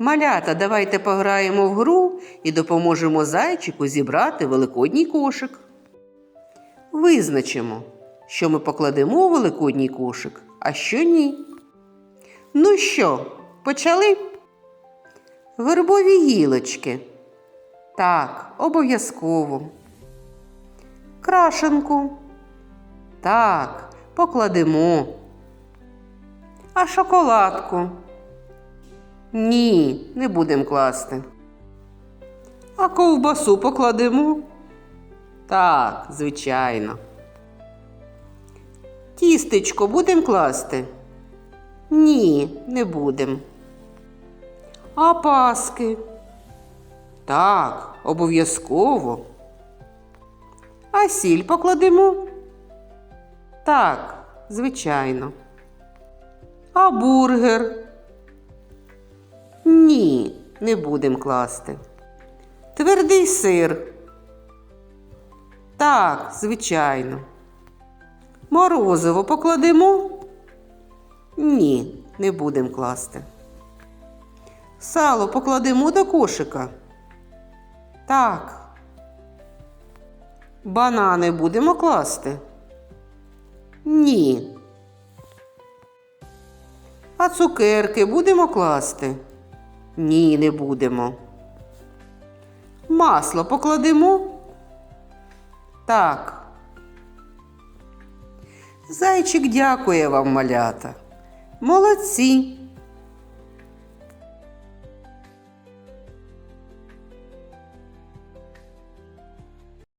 Малята, давайте пограємо в гру і допоможемо зайчику зібрати великодній кошик. Визначимо, що ми покладемо у великодній кошик, а що ні. Ну що, почали? Вербові гілочки. Так, обов'язково. Крашенку. Так, покладемо. А шоколадку? Ні, не будемо класти. А ковбасу покладемо? Так, звичайно. Тістечко будемо класти? Ні, не будемо. А паски? Так, обов'язково. А сіль покладемо? Так, звичайно. А бургер? Не будемо класти. Твердий сир. Так, звичайно. Морозиво покладемо? Ні, не будемо класти. Сало покладемо до кошика? Так. Банани будемо класти? Ні. А цукерки будемо класти? Ні, не будемо. Масло покладемо? Так. Зайчик дякує вам, малята. Молодці.